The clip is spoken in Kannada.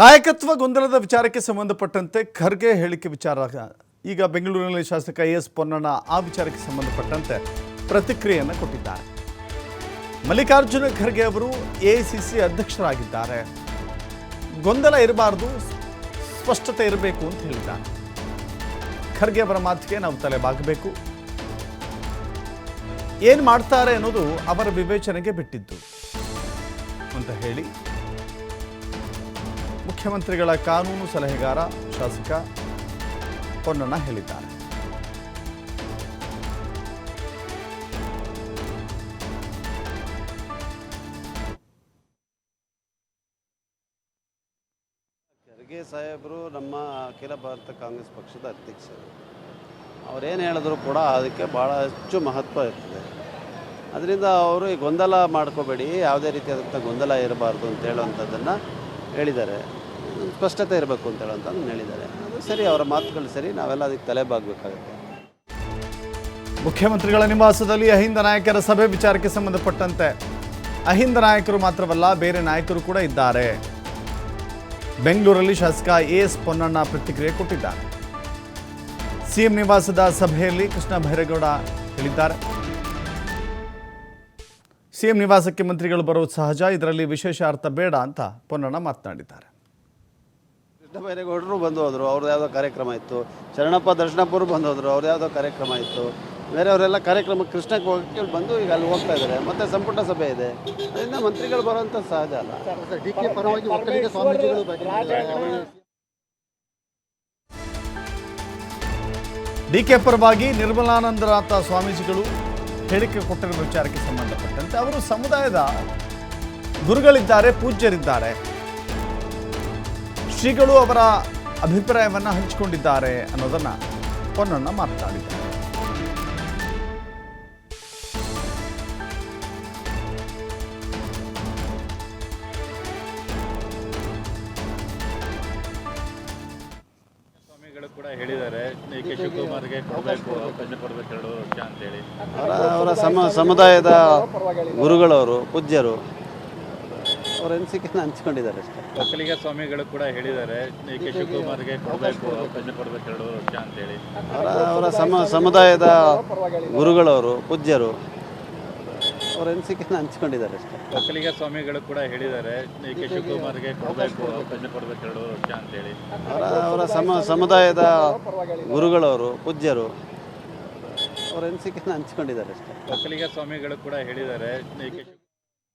ನಾಯಕತ್ವ ಗೊಂದಲದ ವಿಚಾರಕ್ಕೆ ಸಂಬಂಧಪಟ್ಟಂತೆ ಖರ್ಗೆ ಹೇಳಿಕೆ ವಿಚಾರ. ಈಗ ಬೆಂಗಳೂರಿನಲ್ಲಿ ಶಾಸಕ ಎಸ್ ಪೊನ್ನಣ್ಣ ಆ ವಿಚಾರಕ್ಕೆ ಸಂಬಂಧಪಟ್ಟಂತೆ ಪ್ರತಿಕ್ರಿಯೆಯನ್ನು ಕೊಟ್ಟಿದ್ದಾರೆ. ಮಲ್ಲಿಕಾರ್ಜುನ ಖರ್ಗೆ ಅವರು ಎಐಸಿಸಿ ಅಧ್ಯಕ್ಷರಾಗಿದ್ದಾರೆ. ಗೊಂದಲ ಇರಬಾರ್ದು, ಸ್ಪಷ್ಟತೆ ಇರಬೇಕು ಅಂತ ಹೇಳಿದ್ದಾರೆ. ಖರ್ಗೆ ಅವರ ಮಾತಿಗೆ ನಾವು ತಲೆ ಬಾಗಬೇಕು ಏನು ಮಾಡ್ತಾರೆ ಅನ್ನೋದು ಅವರ ವಿವೇಚನೆಗೆ ಬಿಟ್ಟಿದ್ದು ಅಂತ ಹೇಳಿ ಮುಖ್ಯಮಂತ್ರಿಗಳ ಕಾನೂನು ಸಲಹೆಗಾರ ಶಾಸಕ ಪೊನ್ನಣ್ಣ ಹೇಳಿದ್ದಾರೆ. ಖರ್ಗೆ ಸಾಹೇಬರು ನಮ್ಮ ಅಖಿಲ ಭಾರತ ಕಾಂಗ್ರೆಸ್ ಪಕ್ಷದ ಅಧ್ಯಕ್ಷರು. ಅವರೇನು ಹೇಳಿದ್ರು ಕೂಡ ಅದಕ್ಕೆ ಭಾಳ ಹೆಚ್ಚು ಮಹತ್ವ ಇರ್ತದೆ. ಅದರಿಂದ ಅವರು ಈ ಗೊಂದಲ ಮಾಡ್ಕೋಬೇಡಿ, ಯಾವುದೇ ರೀತಿಯಾದಂಥ ಗೊಂದಲ ಇರಬಾರ್ದು ಅಂತ ಹೇಳುವಂಥದ್ದನ್ನು ಹೇಳಿದ್ದಾರೆ. ಸ್ಪಷ್ಟತೆ ಇರಬೇಕು ಅಂತ ಹೇಳುವಂಥದ್ದನ್ನು ಹೇಳಿದ್ದಾರೆ. ಅದು ಸರಿ, ಅವರ ಮಾತುಗಳು ಸರಿ, ನಾವೆಲ್ಲ ಅದಕ್ಕೆ ತಲೆ ಬಾಗಬೇಕಾಗುತ್ತೆ ಮುಖ್ಯಮಂತ್ರಿಗಳ ನಿವಾಸದಲ್ಲಿ ಅಹಿಂದ ನಾಯಕರ ಸಭೆ ವಿಚಾರಕ್ಕೆ ಸಂಬಂಧಪಟ್ಟಂತೆ ಅಹಿಂದ ನಾಯಕರು ಮಾತ್ರವಲ್ಲ, ಬೇರೆ ನಾಯಕರು ಕೂಡ ಇದ್ದಾರೆ. ಬೆಂಗಳೂರಲ್ಲಿ ಶಾಸಕ ಎ ಎಸ್ ಪೊನ್ನಣ್ಣ ಪ್ರತಿಕ್ರಿಯೆ ಕೊಟ್ಟಿದ್ದಾರೆ. ಸಿಎಂ ನಿವಾಸದ ಸಭೆಯಲ್ಲಿ ಕೃಷ್ಣ ಭೈರೇಗೌಡ ಹೇಳಿದ್ದಾರೆ. ಸಿಎಂ ನಿವಾಸಕ್ಕೆ ಮಂತ್ರಿಗಳು ಬರೋದು ಸಹಜ ಇದರಲ್ಲಿ ವಿಶೇಷ ಅರ್ಥ ಬೇಡ ಅಂತ ಪೊನ್ನಣ್ಣ ಮಾತನಾಡಿದ್ದಾರೆ. ಕೃಷ್ಣಬೈರೇಗೌಡರು ಬಂದು ಹೋದರು ಅವ್ರದ್ದು ಯಾವುದೋ ಕಾರ್ಯಕ್ರಮ ಇತ್ತು. ಶರಣಪ್ಪ ದರ್ಶನಪ್ಪರು ಬಂದು ಹೋದರು ಅವ್ರದ್ದು ಯಾವುದೋ ಕಾರ್ಯಕ್ರಮ ಇತ್ತು. ಬೇರೆಯವರೆಲ್ಲ ಕಾರ್ಯಕ್ರಮ ಕೃಷ್ಣಕ್ಕೆ ಹೋಗಕ್ಕೆ ಬಂದು ಈಗ ಅಲ್ಲಿ ಹೋಗ್ತಾ ಇದ್ದಾರೆ. ಮತ್ತೆ ಸಂಪುಟ ಸಭೆ ಇದೆ. ಅದರಿಂದ ಮಂತ್ರಿಗಳು ಬರುವಂಥ ಸಹಜ ಅಲ್ಲ. ಡಿ ಕೆ ಪರವಾಗಿ ನಿರ್ಮಲಾನಂದನಾಥ ಸ್ವಾಮೀಜಿಗಳು ಹೇಳಿಕೆ ಕೊಟ್ಟಿರುವ ವಿಚಾರಕ್ಕೆ ಸಂಬಂಧಪಟ್ಟಂತೆ ಅವರು ಸಮುದಾಯದ ಗುರುಗಳಿದ್ದಾರೆ, ಪೂಜ್ಯರಿದ್ದಾರೆ. ಶ್ರೀಗಳು ಅವರ ಅಭಿಪ್ರಾಯವನ್ನು ಹಂಚಿಕೊಂಡಿದ್ದಾರೆ ಅನ್ನೋದನ್ನ ಪೊನ್ನಣ್ಣ ಮಾತನಾಡಿದ್ದಾರೆ. ಸ್ವಾಮಿಗಳು ಕೂಡ ಹೇಳಿದ್ದಾರೆ. ಕೆ ಶಿವಕುಮಾರ್ಗೆ ಕೊಡಬೇಕು ಅವಕಾಶ ಕೊಡಬೇಕು. ಎರಡು ವರ್ಷ ಅಂತೇಳಿ ಅವರ ಅವರ ಸಮ ಸಮುದಾಯದ ಗುರುಗಳವರು ಪೂಜ್ಯರು ಅವರ ಅನಿಸಿಕೆನ ಹಂಚ್ಕೊಂಡಿದ್ದಾರೆ ಅಷ್ಟೇ. ಒಕ್ಕಲಿಗ ಸ್ವಾಮಿಗಳು ಕೂಡ ಹೇಳಿದ್ದಾರೆ. ಕೆ ಶಿವಕುಮಾರ್ಗೆ ಕೊಡಬೇಕು ಅವಕಾಶ ಕೊಡಬೇಕು ಎರಡು ವರ್ಷ ಅಂತೇಳಿ ಅವರ ಅವರ ಸಮ ಸಮುದಾಯದ ಗುರುಗಳವರು ಪೂಜ್ಯರು ಅವರ ಅನಿಸಿಕೆನ ಹಂಚ್ಕೊಂಡಿದ್ದಾರೆ ಅಷ್ಟೇ. ಒಕ್ಕಲಿಗ ಸ್ವಾಮಿಗಳು ಕೂಡ ಹೇಳಿದ್ದಾರೆ ಡಿ ಕೆ ಶಿವಕುಮಾರ್ಗೆ ಕೊಡಬೇಕು ಅವಕಾಶ ಕೊಡಬೇಕು ಎರಡು ವರ್ಷ ಅಂತೇಳಿ. ಅವರ ಅವರ ಸಮ ಸಮುದಾಯದ ಗುರುಗಳವರು ಪೂಜ್ಯರು ಫೋರೆನ್ಸಿಕ್ ಹಂಚ್ಕೊಂಡಿದ್ದಾರೆ ಅಷ್ಟೇ. ಒಕ್ಕಲಿಗ ಸ್ವಾಮಿಗಳು ಕೂಡ ಹೇಳಿದ್ದಾರೆ ಡಿ ಕೆ